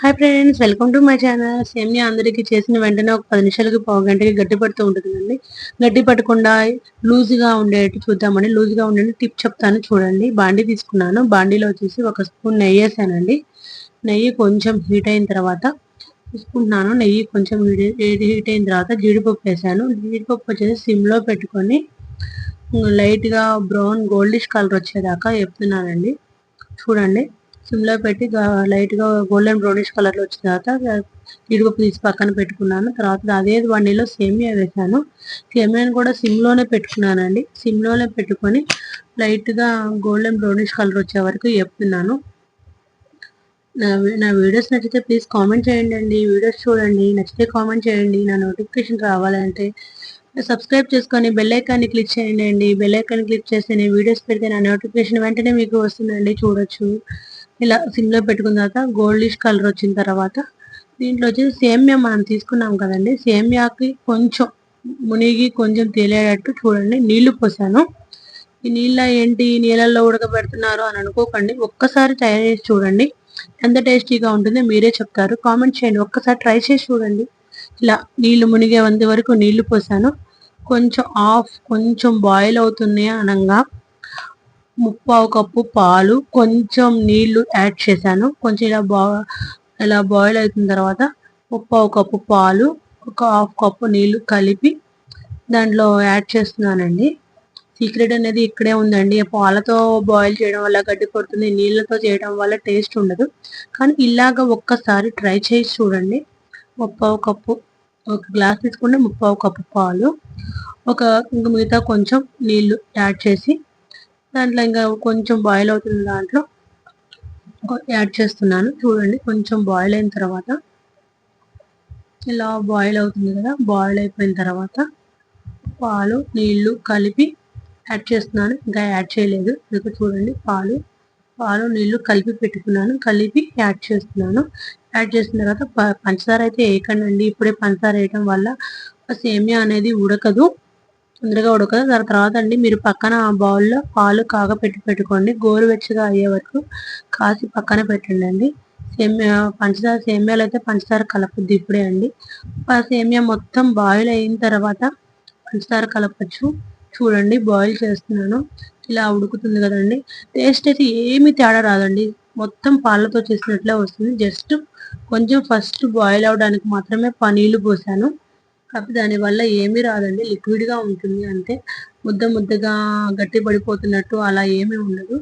Hi friends welcome to my channel సేమియా అందరికీ చేసిన వెంటనే ఒక పది నిమిషాలకి పావు గంటకి గట్టి పడుతూ ఉంటుందండి గట్టి పట్టకుండా లూజ్గా ఉండేట్టు చూద్దామని లూజ్గా ఉండే టిప్ చెప్తాను చూడండి. బాండీ తీసుకున్నాను. బాండీలో వచ్చేసి ఒక స్పూన్ నెయ్యి వేసానండి నెయ్యి కొంచెం హీట్ అయిన తర్వాత తీసుకుంటున్నాను. నెయ్యి కొంచెం హీట్ అయిన తర్వాత జీడిపప్పు వేసాను. జీడిపప్పు వచ్చేసి సిమ్లో పెట్టుకొని లైట్గా బ్రౌన్ గోల్డిష్ కలర్ వచ్చేదాకా చెప్తున్నానండి చూడండి. సిమ్లో పెట్టి లైట్గా గోల్డెన్ బ్రౌనిష్ కలర్లో వచ్చిన తర్వాత జీడిపప్పు తీసి పక్కన పెట్టుకున్నాను. తర్వాత అదే వన్నీలో సేమియా వేసాను సేమియాని కూడా సిమ్లోనే పెట్టుకున్నానండి. సిమ్లోనే పెట్టుకొని లైట్గా గోల్డెన్ బ్రౌనిష్ కలర్ వచ్చే వరకు చెప్తున్నాను. నా నా వీడియోస్ నచ్చితే ప్లీజ్ కామెంట్ చేయండి అండి. వీడియోస్ చూడండి. నచ్చితే కామెంట్ చేయండి. నా నోటిఫికేషన్ రావాలంటే సబ్స్క్రైబ్ చేసుకొని బెల్ ఐకాన్ని క్లిక్ చేయండి అండి. బెల్ ఐకాన్ క్లిక్ చేస్తే నేను వీడియోస్ పెడితే నా నోటిఫికేషన్ వెంటనే మీకు వస్తుందండి. చూడొచ్చు. ఇలా సిమ్లో పెట్టుకున్న తర్వాత గోల్డిష్ కలర్ వచ్చిన తర్వాత దీంట్లో వచ్చేసి సేమ్యా మనం తీసుకున్నాం కదండి. సేమ్యాకి కొంచెం మునిగి కొంచెం తేలేటట్టు చూడండి. నీళ్ళు పోసాను. ఈ నీళ్ళ ఏంటి? నీళ్ళల్లో ఉడకబెడుతున్నారు అని అనుకోకండి. ఒక్కసారి తయారు చేసి చూడండి. ఎంత టేస్టీగా ఉంటుందో మీరే చెప్తారు. కామెంట్ చేయండి. ఒక్కసారి ట్రై చేసి చూడండి. ఇలా నీళ్ళు మునిగే వంద వరకు నీళ్ళు పోసాను. కొంచెం ఆఫ్ కొంచెం బాయిల్ అవుతున్నాయి అనగా ముప్పావు కప్పు పాలు కొంచెం నీళ్ళు యాడ్ చేశాను. కొంచెం ఇలా బా ఇలా బాయిల్ అయిన తర్వాత ముప్పావు కప్పు పాలు ఒక హాఫ్ కప్పు నీళ్ళు కలిపి దాంట్లో యాడ్ చేస్తున్నానండి. సీక్రెట్ అనేది ఇక్కడే ఉందండి. పాలతో బాయిల్ చేయడం వల్ల గడ్డి పడుతుంది నీళ్ళతో చేయడం వల్ల టేస్ట్ ఉండదు. కానీ ఇలాగ ఒక్కసారి ట్రై చేసి చూడండి. ముప్పావు కప్పు ఒక గ్లాస్ తీసుకుంటే ముప్పావు కప్పు పాలు ఒక ఇంకా మిగతా కొంచెం నీళ్ళు యాడ్ చేసి దాంట్లో ఇంకా కొంచెం బాయిల్ అవుతుంది దాంట్లో యాడ్ చేస్తున్నాను. చూడండి కొంచెం బాయిల్ అయిన తర్వాత ఇలా బాయిల్ అవుతుంది కదా బాయిల్ అయిపోయిన తర్వాత పాలు నీళ్ళు కలిపి యాడ్ చేస్తున్నాను. ఇంకా యాడ్ చేయలేదు. ఇంకా చూడండి పాలు పాలు నీళ్ళు కలిపి పెట్టుకున్నాను. కలిపి యాడ్ చేస్తున్నాను. యాడ్ చేసిన తర్వాత పంచదార అయితే వేయకండి. ఇప్పుడే పంచదార వేయటం వల్ల సేమియా అనేది ఉడకదు. తొందరగా ఉడకదు. దాని తర్వాత అండి మీరు పక్కన ఆ బౌల్లో పాలు కాగపెట్టి పెట్టుకోండి. గోరువెచ్చగా అయ్యే వరకు కాసి పక్కన పెట్టండి అండి సేమియా పంచదార సేమియాలు అయితే పంచదార కలపద్దు ఇప్పుడే అండి. సేమియా మొత్తం బాయిల్ అయిన తర్వాత పంచదార కలపచ్చు. చూడండి బాయిల్ చేస్తున్నాను. ఇలా ఉడుకుతుంది కదండి. టేస్ట్ అయితే ఏమి తేడా రాదండి. మొత్తం పాలతో చేసినట్లే వస్తుంది. జస్ట్ కొంచెం ఫస్ట్ బాయిల్ అవడానికి మాత్రమే పనీళ్ళు పోసాను. కాకపోతే దానివల్ల ఏమీ రాదండి. లిక్విడ్గా ఉంటుంది అంటే ముద్ద ముద్దగా గట్టి పడిపోతున్నట్టు అలా ఏమీ ఉండదు.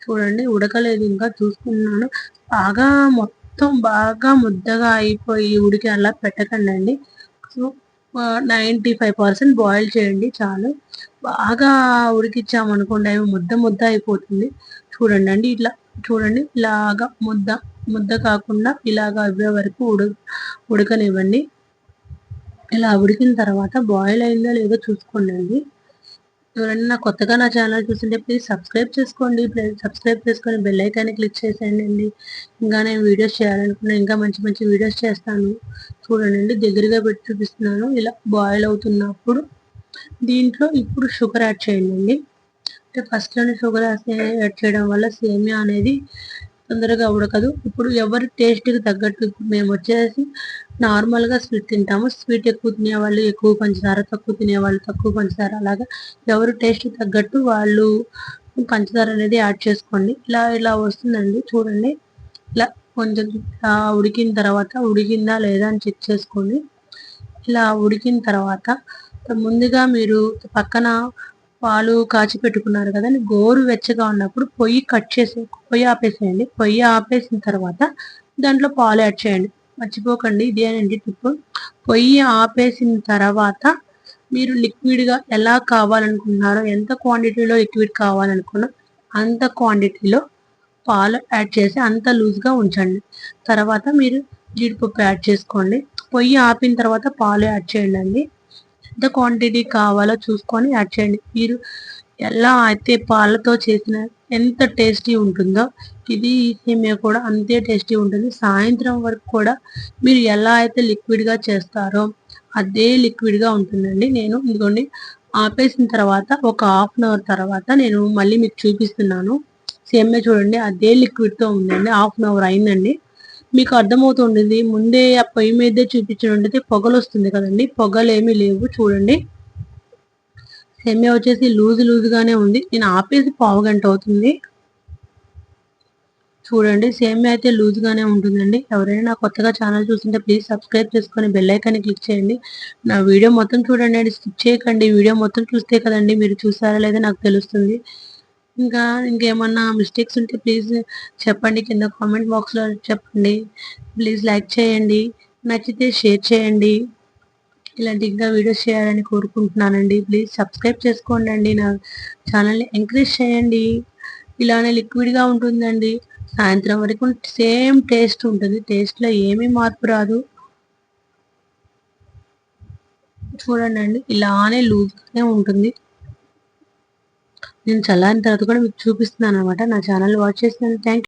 చూడండి ఉడకలేదు. ఇంకా చూసుకున్నాను బాగా మొత్తం బాగా ముద్దగా అయిపోయి ఉడికి అలా పెట్టకండి అండి. So ninety five percent boil చేయండి చాలు. బాగా ఉడికిచ్చామనుకోండి అవి ముద్ద ముద్ద అయిపోతుంది. చూడండి అండి ఇట్లా చూడండి ఇలాగా ముద్ద ముద్ద కాకుండా ఇలాగా అవే వరకు ఉడ ఉడకనివ్వండి. ఇలా ఉడికిన తర్వాత బాయిల్ అయిందో లేదో చూసుకోండి ఎవరైనా కొత్తగా నా ఛానల్ చూస్తుంటే ప్లీజ్ సబ్స్క్రైబ్ చేసుకోండి. ప్లీజ్ సబ్స్క్రైబ్ చేసుకొని బెల్ ఐకాన్ని క్లిక్ చేసేయండి ఇంకా నేను వీడియోస్ చేయాలనుకున్నా ఇంకా మంచి మంచి వీడియోస్ చేస్తాను. చూడండి దగ్గరగా పెట్టి చూపిస్తున్నాను. ఇలా బాయిల్ అవుతున్నప్పుడు దీంట్లో ఇప్పుడు షుగర్ యాడ్ చేయండి అంటే ఫస్ట్లోనే షుగర్ యాడ్ చేయడం వల్ల సేమియా అనేది తొందరగా ఉడకదు. ఇప్పుడు ఎవరి టేస్ట్కి తగ్గట్టు మేము వచ్చేసి నార్మల్గా స్వీట్ తింటాము. స్వీట్ ఎక్కువ తినేవాళ్ళు ఎక్కువ పంచదార తక్కువ తినేవాళ్ళు తక్కువ పంచదార. అలాగా ఎవరు టేస్ట్ తగ్గట్టు వాళ్ళు పంచదార అనేది యాడ్ చేసుకోండి. ఇలా ఇలా వస్తుందండి. చూడండి. ఇలా కొంచెం ఉడికిన తర్వాత ఉడికిందా లేదా అని చెక్ చేసుకోండి. ఇలా ఉడికిన తర్వాత ముందుగా మీరు పక్కన పాలు కాచి పెట్టుకున్నారు కదా గోరు వెచ్చగా ఉన్నప్పుడు పొయ్యి కట్ చేసి పొయ్యి ఆపేసేయండి. పొయ్యి ఆపేసిన తర్వాత దాంట్లో పాలు యాడ్ చేయండి. మర్చిపోకండి ఇదేనండి టిప్ పొయ్యి ఆపేసిన తర్వాత మీరు లిక్విడ్గా ఎలా కావాలనుకుంటున్నారో ఎంత క్వాంటిటీలో లిక్విడ్ కావాలనుకున్నా అంత క్వాంటిటీలో పాలు యాడ్ చేసి అంత లూజ్గా ఉంచండి. తర్వాత మీరు జీడిపప్పు యాడ్ చేసుకోండి. పొయ్యి ఆపిన తర్వాత పాలు యాడ్ చేయండి అండి. ఎంత క్వాంటిటీ కావాలో చూసుకొని యాడ్ చేయండి. మీరు ఎలా అయితే పాలతో చేసిన ఎంత టేస్టీ ఉంటుందో ఇది సేమియా కూడా అంతే టేస్టీ ఉంటుంది. సాయంత్రం వరకు కూడా మీరు ఎలా అయితే లిక్విడ్గా చేస్తారో అదే లిక్విడ్గా ఉంటుందండి. నేను ఇదిగోండి ఆపేసిన తర్వాత ఒక హాఫ్ అన్ అవర్ తర్వాత నేను మళ్ళీ మీకు చూపిస్తున్నాను. సేమియా చూడండి అదే లిక్విడ్తో ఉందండి. హాఫ్ అన్ అవర్ అయిందండి. మీకు అర్థమవుతుండేది ముందే ఆ పొయ్యి మీదే చూపించి పొగలు వస్తుంది కదండి. పొగలు ఏమీ లేవు. చూడండి. సెమ్య వచ్చేసి లూజ్ లూజ్గానే ఉంది. నేను ఆపేసి పావు గంట అవుతుంది. చూడండి. సేమియా అయితే లూజ్గానే ఉంటుందండి. ఎవరైనా నా కొత్తగా ఛానల్ చూస్తుంటే ప్లీజ్ సబ్స్క్రైబ్ చేసుకొని బెల్ ఐకాన్ క్లిక్ చేయండి. నా వీడియో మొత్తం చూడండి. అండి. స్కిప్ చేయకండి. వీడియో మొత్తం చూస్తే కదండి మీరు చూసారా లేదా నాకు తెలుస్తుంది. ఇంకా ఇంకేమన్నా మిస్టేక్స్ ఉంటే ప్లీజ్ చెప్పండి. కింద కామెంట్ బాక్స్లో చెప్పండి. ప్లీజ్ లైక్ చేయండి. నచ్చితే షేర్ చేయండి. ఇలాంటి ఇంకా వీడియోస్ చేయాలని కోరుకుంటున్నానండి. ప్లీజ్ సబ్స్క్రైబ్ చేసుకోండి అండి. నా ఛానల్ని ఎంకరేజ్ చేయండి. ఇలానే లిక్విడ్గా ఉంటుందండి. సాయంత్రం వరకు సేమ్ టేస్ట్ ఉంటుంది. టేస్ట్లో ఏమీ మార్పు రాదు. చూడండి అండి. ఇలానే లూజ్గానే ఉంటుంది. నేను చల్లారిన తర్వాత కూడా మీకు చూపిస్తున్నాను అనమాట నా ఛానల్ వాచ్ చేసినందుకు థ్యాంక్